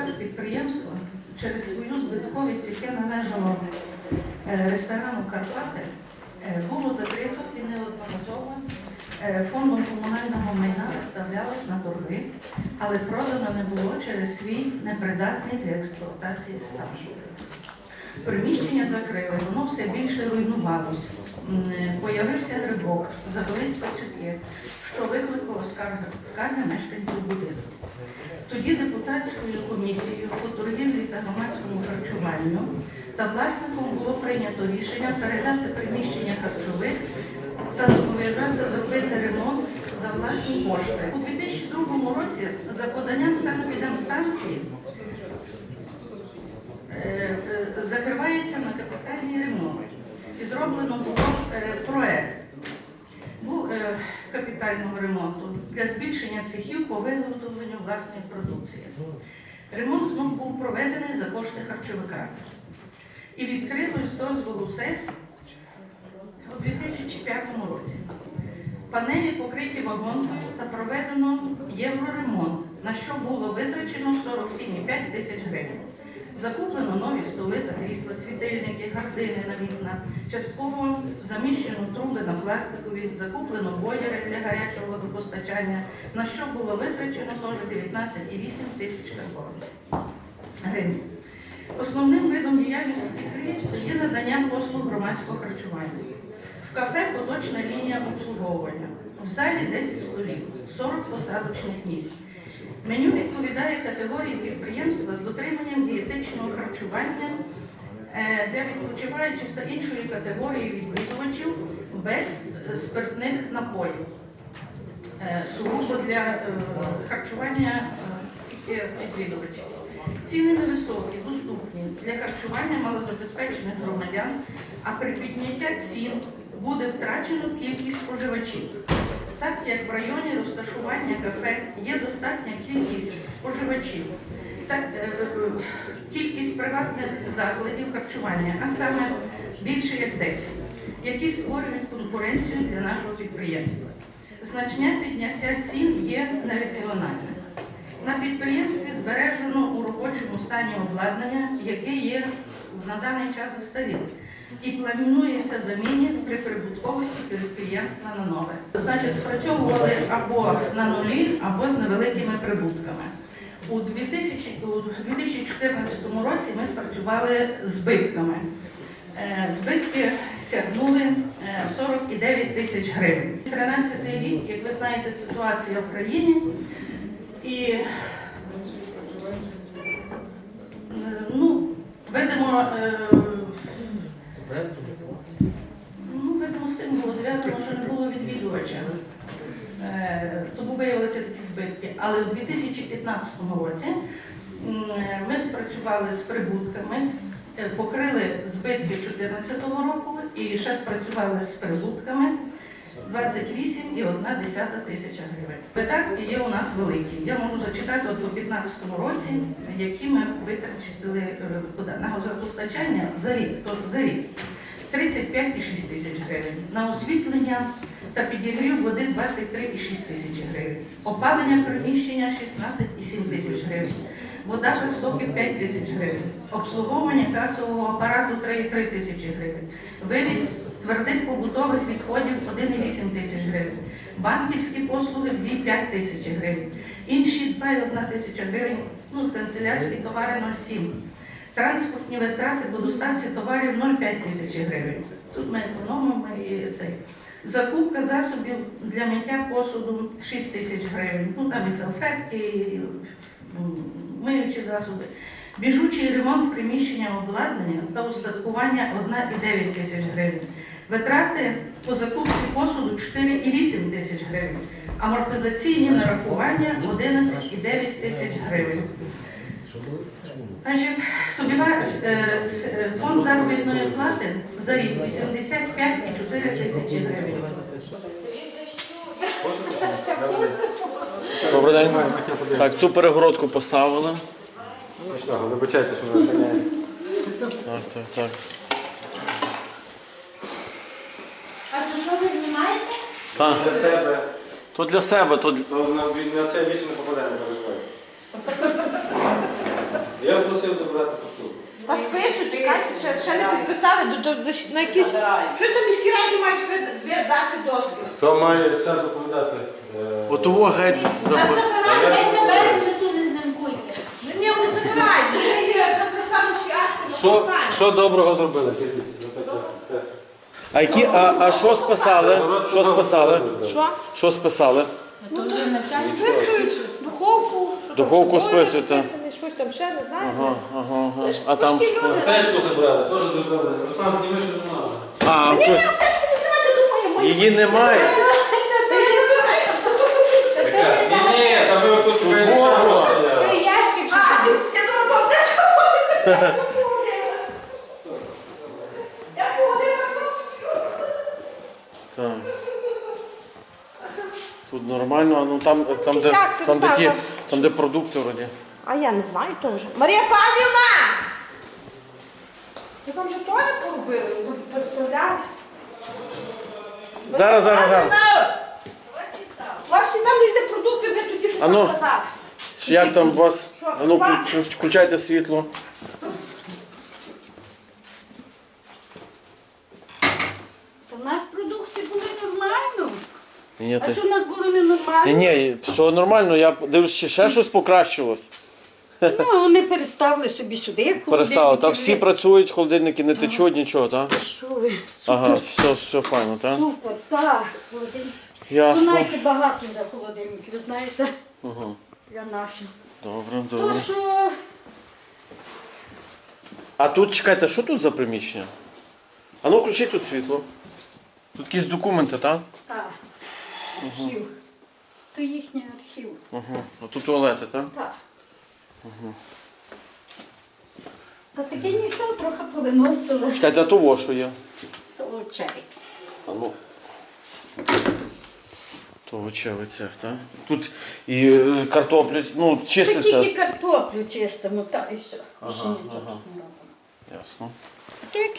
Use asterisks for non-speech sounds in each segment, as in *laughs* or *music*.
кажу, підприємство через свою збитковість, яке належало е, ресторану Карпати, е, було закрито і неодноразово е, фондом комунального майна виставлялось на торги, але продано не було через свій непридатний для експлуатації стан. Приміщення закрили, все більше руйнувалося. Е, Появився грибок, завелись пацюки, що викликало скарги, мешканців будинку. Тоді депутатською комісією по торгівлі та громадському харчуванню та власником було прийнято рішення передати приміщення харчових та зобов'язати зробити ремонт за власні кошти. У 2002 році за поданням санепідемстанції е, е, закривається на капітальний ремонт. І було е, проект е, капітального ремонту для збільшення цехів по виготовленню власної продукції. Ремонт знов був проведений за кошти харчовика. І відкрилось з дозволу СЕС у 2005 році. Панелі покриті вагонкою та проведено євроремонт, на що було витрачено 47,5 тисяч гривень. Закуплено нові столи та крісла, світильники, гардини на вікна, частково заміщено труби на пластикові, закуплено бойлери для гарячого водопостачання, на що було витрачено теж 19,8 тисяч гривень. Основним видом діяльності підприємства є надання послуг громадського харчування. В кафе поточна лінія обслуговування. В залі 10 столів, 40 посадочних місць. Меню відповідає категорії підприємства з дотриманням дієтичного харчування е, для відпочиваючих та іншої категорії відвідувачів без спиртних напоїв. Е, Сугубо для е, харчування тільки відвідувачів. Ціни невисокі, доступні для харчування малозабезпечених громадян, а при підняття цін буде втрачено кількість споживачів. Так як в районі розташування кафе є достатня кількість споживачів, так е, е, кількість приватних закладів харчування, а саме більше як 10, які створюють конкуренцію для нашого підприємства. Значне підняття цін є нераціональним. На підприємстві збережено у робочому стані обладнання, яке є на даний час застарілим, і планується заміні при прибутковості підприємства на нове. Значить, спрацьовували або на нулі, або з невеликими прибутками. У 2014 році ми спрацювали збитками. Е, Збитки сягнули е, 49 тисяч гривень. 13 рік, як ви знаєте, ситуація в країні. І е, ну, видимо, е, ну, видимо, з тим було зв'язано, що не було відвідувача. Е, Тому виявилися такі збитки. Але в 2015 році ми спрацювали з прибутками, е, покрили збитки 2014 року і ще спрацювали з прибутками 28,1 тисяча гривень. Видатки є у нас великі. Я можу зачитати от по 2015 році, які ми витратили е, на газопостачання за рік. Тобто за рік. 35,6 тисяч гривень. На освітлення та підігрів води 23,6 тисяч гривень. Опалення приміщення 16,7 тисяч гривень. Вода за стоки 5 тисяч гривень. Обслуговування касового апарату 3,3 тисячі гривень. Вивіз твердих побутових відходів 1,8 тисяч гривень. Банківські послуги 2,5 тисяч гривень. Інші 2,1 тисяча гривень. Ну, канцелярські товари 0,7. Транспортні витрати по доставці товарів 0,5 тисячі гривень. Тут ми економимо і цей. Закупка засобів для миття посуду 6 тисяч гривень. Ну там і салфетки, і миючі засоби. Біжучий ремонт приміщення обладнання та устаткування 1,9 тисяч гривень. Витрати по закупці посуду 4,8 тисяч гривень. Амортизаційні нарахування 11,9 тисяч гривень. Е, е, фонд заробітної плати за рік 85,4 тисячі гривень. Добрий день. Так, цю перегородку поставили. Вибачайте, що ганяємо. Так, так, так. А то що ви знімаєте? Так. Для себе. То для себе, то для- Ну, на, на це більше не попаде, не переживай. Я просив забрати ту штуку. Та спису, чекайте, ще, ще не підписали, до, до, за, щ- на якісь... Щось там міські раді мають ви- віддати дозвіл. Хто має це доповідати? Е, Отого геть Нас забор. забирають. Хай заберуть, вже тут не знамкуйте. Ні, вони забирають, вже є написали чи акти Що, написання. що доброго зробили? А які, а, а що списали? Що списали? Що? Що списали? Ну, то Списують духовку. що там, Духовку списуєте? Щось там ще, не знаю. Ага, ага, ага. А там що? Аптечку забрали, теж забрали. Руслан, підніми, що не треба. А, Ні, ні, аптечку не знімайте, думаю, мої. її немає. Та я забираю. Яка? Ні, ні, там ви тут Тут ви мова. Той ящик. А, я думала, то аптечка. *laughs* Я погодила, там спію. Так. Тут нормально, а ну там, там, де, Десятки, там, де, не ті, знаю, там, де продукти вроді. А я не знаю теж. Марія Павлівна! Ви там вже теж поробили? Ви представляли? Зараз, зараз, зараз. Хлопці, там десь де продукти, ви тоді що А ну. Як там у вас? Що, А ну, спати? включ- включайте світло. Та в нас продукти були нормально. Ні, А ти... що в нас були ненормально? ні, ні, все нормально, я дивлюсь, ще, ще щось покращилось. Ну, вони переставили собі сюди. в Перестало. Та холодильники. всі працюють, холодильники не течуть, нічого, так? Що ви? Супер. Ага, все, все файно, так? Супер, так. Холодильник. Ясно. знаєте, багато за холодильників, ви знаєте, Ага. для наших. Добре, То добре. що А тут чекайте, що тут за приміщення? А ну включіть тут світло. Тут якісь документи, так? так, архів. То їхній архів. Ага. А тут туалети, так? Так. Та таке нічого трохи повиносили. Чекайте, а то во що є? То чай. А ну. То очевий так? Тут і е, картоплю, ну, Та чиститься. тільки картоплю чистимо, та і все. Ага, Ще нічого ага. не робимо. Ясно. Так.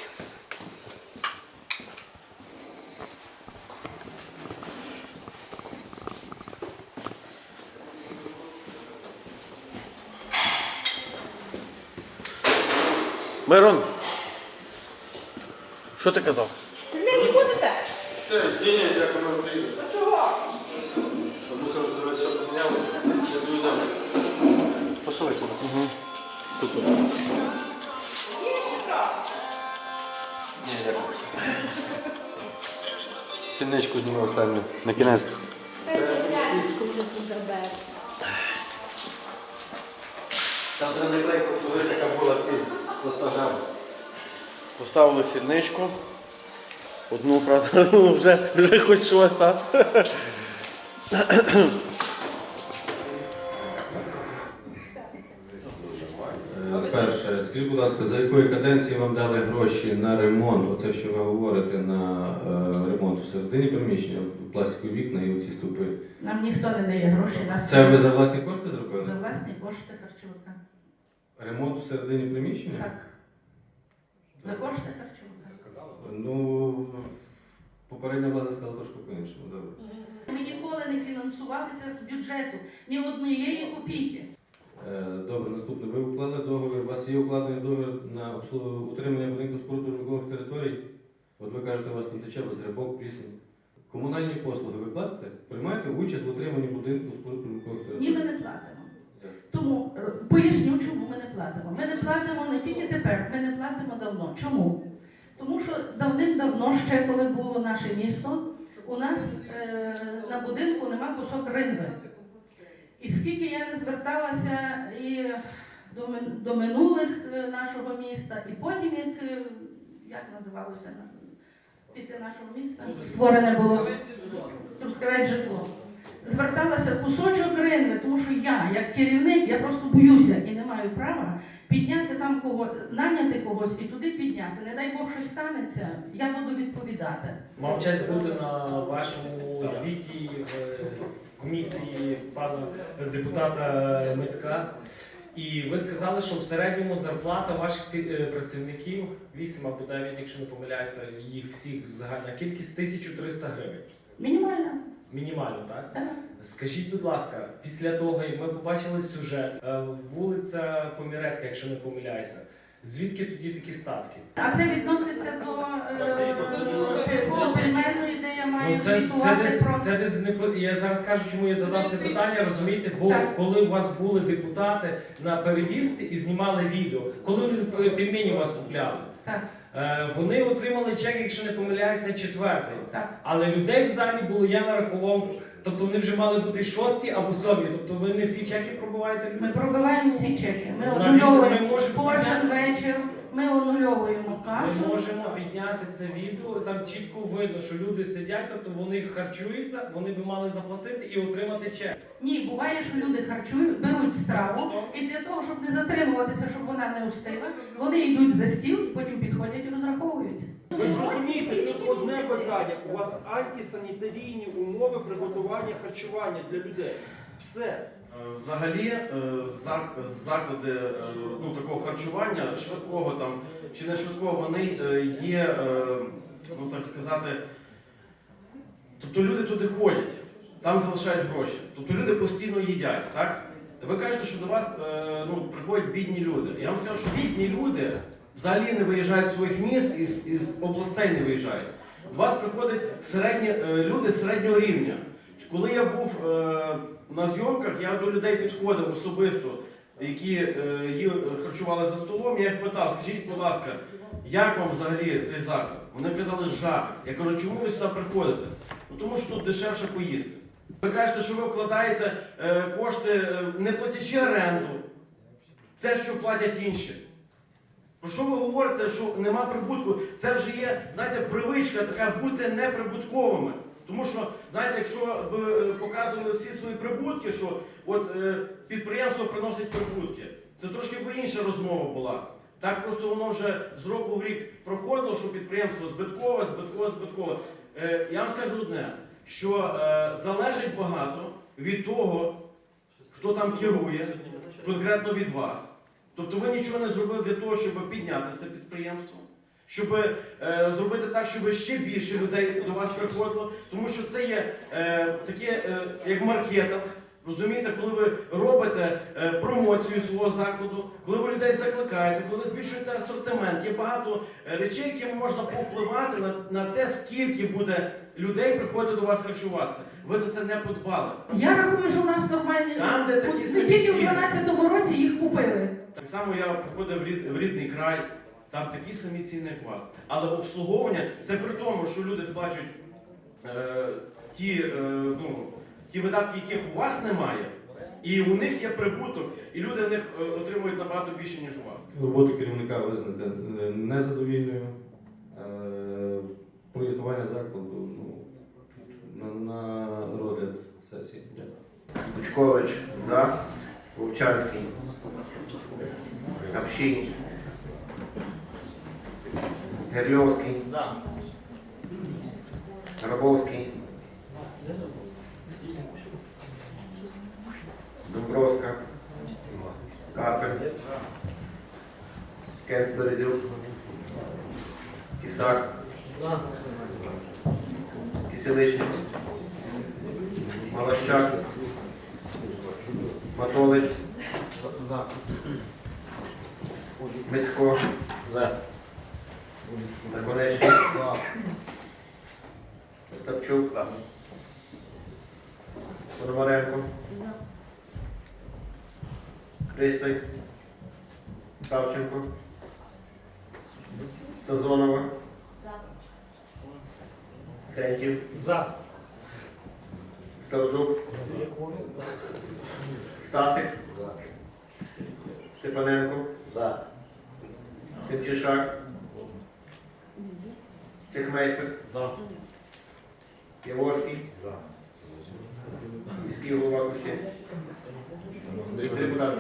Мирон, що ти казав? Ви не будете? Ні, як воно приїде. А чого? Мусив подивитися, що помінялося. Я доведемо. Посилай туди. Угу. Тут. Їжте трохи. Ні, дякую. Сільничку знімав останню. На кінець. Там треба наклейку, коли така була ці по 100 грам. Поставили сільничку. Одну, правда, *laughs* ну, вже, вже хоч щось, так? Перше, скажіть, будь ласка, за якої каденції вам дали гроші на ремонт? Оце що ви говорите на е, ремонт всередині приміщення, пластикові вікна і оці ступи. Нам ніхто не дає гроші на Це ви за власні кошти зробили? за власні кошти харчовика. Ремонт всередині приміщення? Так. За кошти харчовика. Ну, попередня влада сказала трошки по-іншому. Добре. Ми ніколи не фінансувалися з бюджету ні однієї копійки. Е, Добре, наступне. Ви уклали договір, у вас є укладений договір на утримання будинку споруд житлових територій. От ви кажете, у вас там тече без рибок, плісень. Комунальні послуги ви платите? Приймаєте участь в утриманні будинку споруд житлових Ні, ми не платимо. Тому е, поясню, чому ми не платимо. Ми не платимо не тільки тепер, ми не платимо давно. Чому? Тому що давним-давно, ще коли було наше місто, у нас е, на будинку нема кусок ринви. І скільки я не зверталася і до, до минулих е, нашого міста, і потім, як, е, як називалося після нашого міста, створене було Трускавець житло. Зверталася кусочок ринви, тому що я, як керівник, я просто боюся і не маю права підняти там кого, наняти когось і туди підняти. Не дай Бог щось станеться, я буду відповідати. Мав честь бути на вашому звіті е, комісії пана депутата Мицька. І ви сказали, що в середньому зарплата ваших е, працівників 8 або 9, якщо не помиляюся, їх всіх загальна кількість 1300 гривень. Мінімально. Мінімально, так? Так. Скажіть, будь ласка, після того, як ми побачили сюжет, е, вулиця Помірецька, якщо не помиляюся, звідки тоді такі статки? А це відноситься до, е, до пельменної, де я маю Ну, це, це, звітувати десь, про це десь не по- я зараз кажу, чому я задав це питання, розумієте? Бо Так. коли у вас були депутати на перевірці і знімали відео, коли вони з- пельмені у вас купляли, Так. Е, вони отримали чек, якщо не помиляюся, четвертий. Так. Але людей в залі було, я нарахував, тобто вони вже мали бути шості або сьомі. Тобто ви не всі чеки пробуваєте Ми пробиваємо всі чеки. Ми На відео ми можемо кожен підняти- вечір. Ми анульовуємо Ми можемо підняти це відео, там чітко видно, що люди сидять, тобто вони харчуються, вони би мали заплатити і отримати чек. Ні, буває, що люди харчують, беруть страву, і для того, щоб не затримуватися, щоб вона не устила, вони йдуть за стіл, потім підходять і розраховуються. Ви зрозумієте, тут одне питання. У вас антисанітарійні умови приготування харчування для людей. Все. Е, Взагалі, е, заклади е, ну, такого харчування, швидкого там чи не швидкого, вони є, ну так сказати, тобто люди туди ходять, там залишають гроші. Тобто люди постійно їдять, так? Ви кажете, що до вас ну, приходять бідні люди. Я вам скажу, що бідні люди взагалі не виїжджають з своїх міст із, із областей не виїжджають. До вас приходять середні, люди середнього рівня. Коли я був е, на зйомках, я до людей підходив особисто, які е, харчували за столом, я їх питав, скажіть, будь ласка, як вам взагалі цей заклад? Вони казали жах. Я кажу, чому ви сюди приходите? Ну тому що тут дешевше поїсти. Ви кажете, що ви вкладаєте е, кошти, е, не платячи оренду, те, що платять інші. Про що ви говорите, що нема прибутку? Це вже є, знаєте, привичка така бути неприбутковими. Тому що, знаєте, якщо б е, показували всі свої прибутки, що от е, підприємство приносить прибутки, це трошки б інша розмова була. Так просто воно вже з року в рік проходило, що підприємство збиткове, збиткове, збиткове. Е, я вам скажу одне, що залежить багато від того, хто там керує, конкретно від вас. Тобто ви нічого не зробили для того, щоб підняти це підприємство, щоб е, зробити так, щоб ще більше людей до вас приходило, тому що це є е, таке, е, як маркетинг. Розумієте, коли ви робите е, промоцію свого закладу, коли ви людей закликаєте, коли ви збільшуєте асортимент, є багато е, речей, якими можна повпливати на, на те, скільки буде людей приходити до вас харчуватися. Ви за це не подбали. Я рахую, що в нас нормальні. Там, де такі Не тільки в ціни. 12-му році їх купили. Так само я приходив в рідний край, там такі самі ціни, як у вас. Але обслуговування це при тому, що люди сплачують е, ті, е, ну, ті видатки, яких у вас немає, і у них є прибуток, і люди в них е, отримують набагато більше, ніж у вас. Роботу керівника визнати незадовільною. Е, Проіснування закладу ну, на, на розгляд сесії. Дякую. Лучкович за. Вовчанський. Общий. Герльовський. Гробовський. Домбровська. Карпель. Кенц Березюк. Кисак. Киселичник. Малощак. Матолич. Мицько. Наконечник. Остапчук. Пономаренко. Христой. Савченко. Сазонова. Сеньків. За. Стародуб. Стасик. Степаненко. За. Тимчишак. Цехмейстер. За. Яворський. За. Міський голова Ключинський. Депутат.